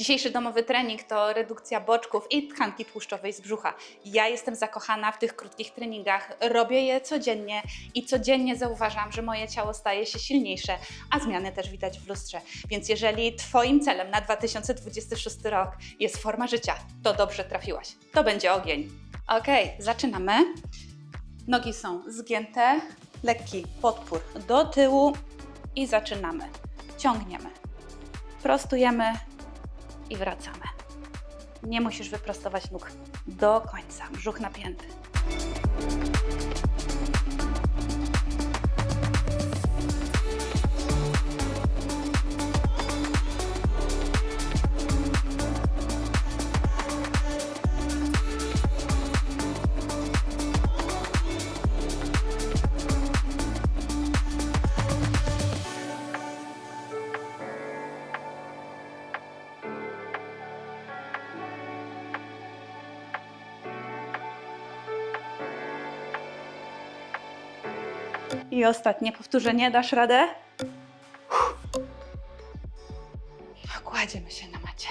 Dzisiejszy domowy trening to redukcja boczków i tkanki tłuszczowej z brzucha. Ja jestem zakochana w tych krótkich treningach, robię je codziennie i codziennie zauważam, że moje ciało staje się silniejsze, a zmiany też widać w lustrze. Więc jeżeli Twoim celem na 2026 rok jest forma życia, to dobrze trafiłaś. To będzie ogień. Ok, zaczynamy. Nogi są zgięte, lekki podpór do tyłu i zaczynamy. Ciągniemy, prostujemy i wracamy. Nie musisz wyprostować nóg do końca, brzuch napięty. I ostatnie powtórzenie, dasz radę? Kładziemy się na macie.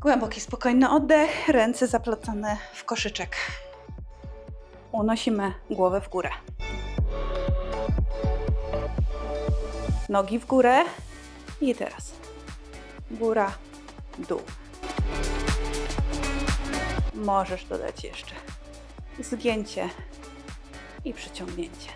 Głęboki, spokojny oddech, ręce zaplotone w koszyczek. Unosimy głowę w górę. Nogi w górę i teraz góra, dół. Możesz dodać jeszcze zgięcie i przyciągnięcie.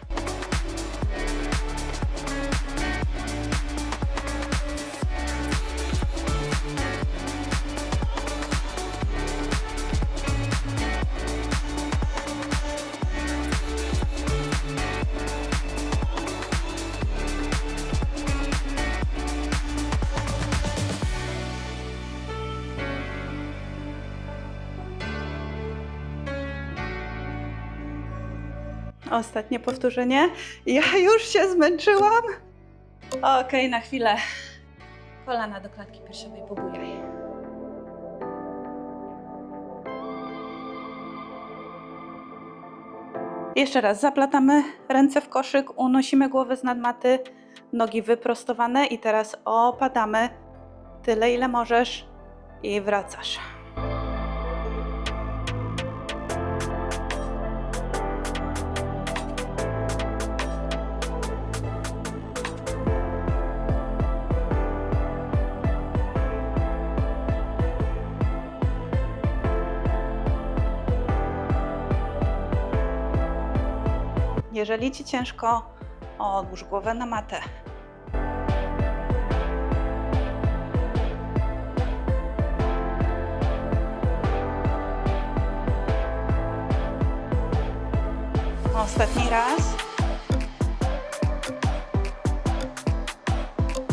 Ostatnie powtórzenie. Ja już się zmęczyłam. Okej, na chwilę. Kolana do klatki piersiowej, pobujaj. Jeszcze raz, zaplatamy ręce w koszyk, unosimy głowę z nadmaty, nogi wyprostowane i teraz opadamy tyle, ile możesz i wracasz. Jeżeli ci ciężko, odłóż głowę na matę. Ostatni raz.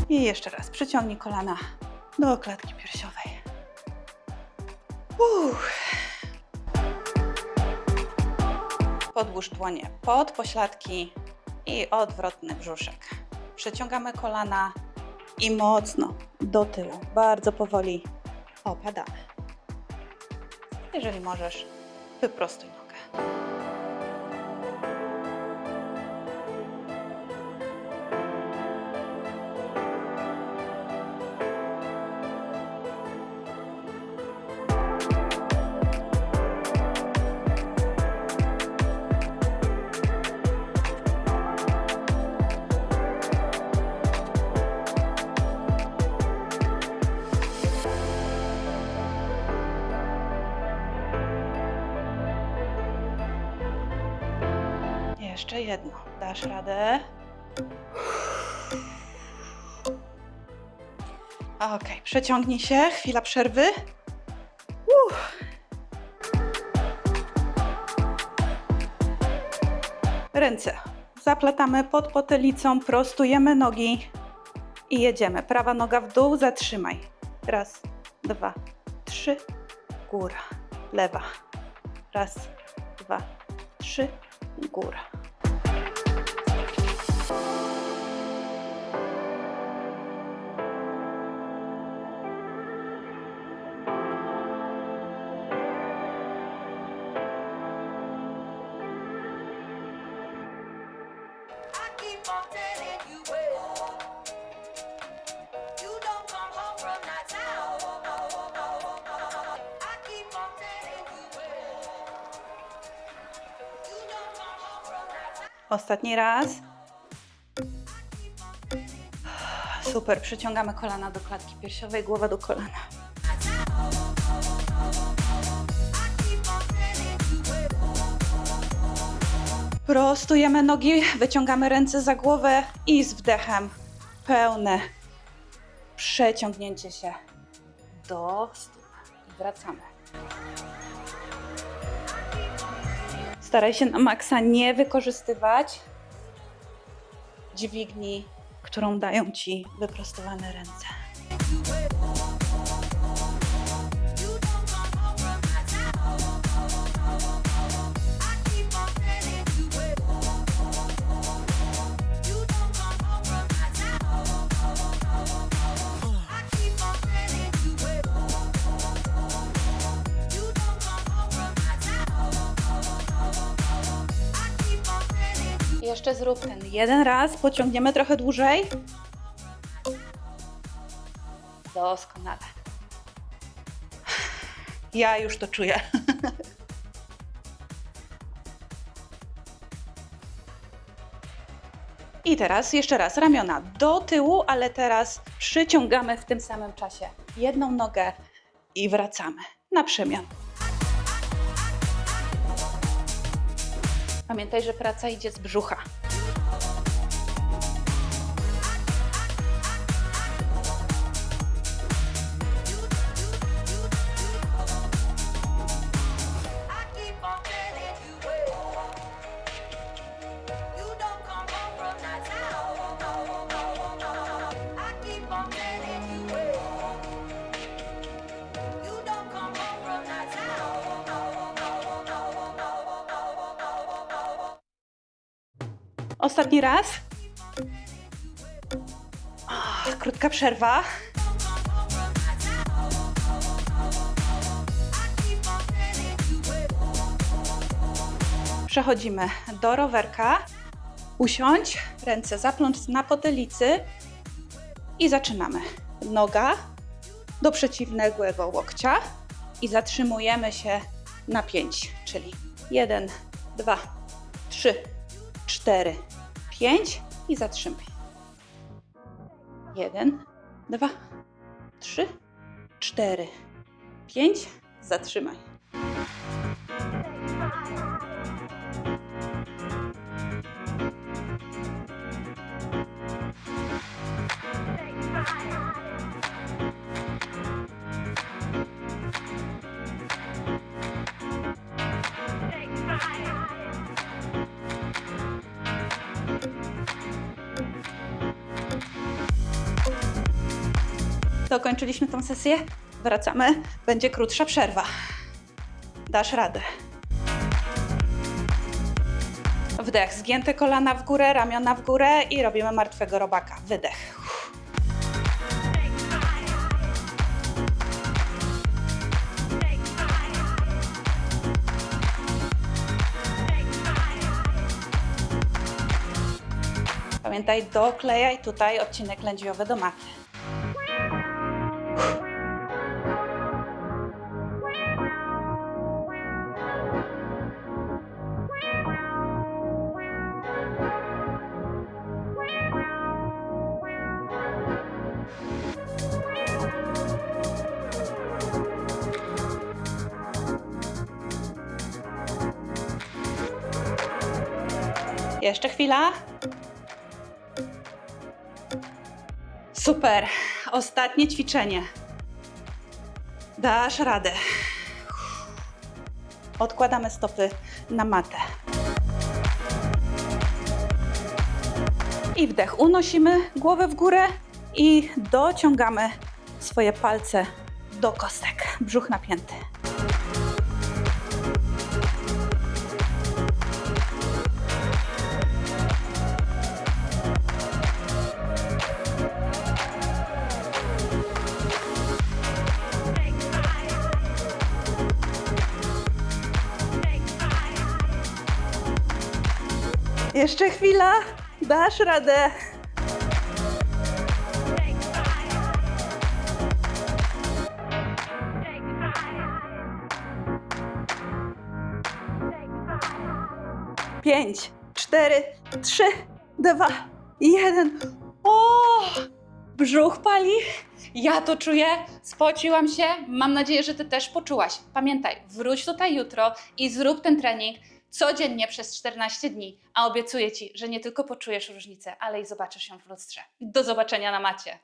I jeszcze raz. Przyciągnij kolana do klatki piersiowej. Uff. Podłóż dłonie pod pośladki i odwrotny brzuszek. Przeciągamy kolana i mocno do tyłu. Bardzo powoli opadamy. Jeżeli możesz, wyprostuj nogę. Jeszcze jedno. Dasz radę. Ok, przeciągnij się. Chwila przerwy. Uff. Ręce zaplatamy pod potylicą, prostujemy nogi i jedziemy. Prawa noga w dół, zatrzymaj. Raz, dwa, trzy, góra, lewa. Raz, dwa, trzy, góra. Ostatni raz. Super, przyciągamy kolana do klatki piersiowej, głowa do kolana. Prostujemy nogi, wyciągamy ręce za głowę i z wdechem pełne przeciągnięcie się do stóp. I wracamy. Staraj się na maksa nie wykorzystywać dźwigni, którą dają ci wyprostowane ręce. Jeszcze zrób ten jeden raz, pociągniemy trochę dłużej. Doskonale. Ja już to czuję. I teraz jeszcze raz ramiona do tyłu, ale teraz przyciągamy w tym samym czasie jedną nogę i wracamy na przemian. Pamiętaj, że praca idzie z brzucha. Ostatni raz. Krótka przerwa. Przechodzimy do rowerka. Usiądź, ręce zapląć na potelicy i zaczynamy. Noga do przeciwnego łokcia i zatrzymujemy się na 5, czyli 1, 2, 3, 4, 5 i zatrzymaj. 1, 2, 3, 4, 5, zatrzymaj. Dokończyliśmy tą sesję. Wracamy. Będzie krótsza przerwa. Dasz radę. Wdech, zgięte kolana w górę, ramiona w górę i robimy martwego robaka. Wydech. Pamiętaj, doklejaj tutaj odcinek lędźwiowy do maty. Jeszcze chwila. Super. Ostatnie ćwiczenie. Dasz radę. Odkładamy stopy na matę. I wdech. Unosimy głowę w górę i dociągamy swoje palce do kostek. Brzuch napięty. Jeszcze chwila. Dasz radę. Pięć, cztery, trzy, dwa, jeden. O! Brzuch pali. Ja to czuję. Spociłam się. Mam nadzieję, że ty też poczułaś. Pamiętaj, wróć tutaj jutro i zrób ten trening codziennie przez 14 dni, a obiecuję ci, że nie tylko poczujesz różnicę, ale i zobaczysz ją w lustrze. Do zobaczenia na macie.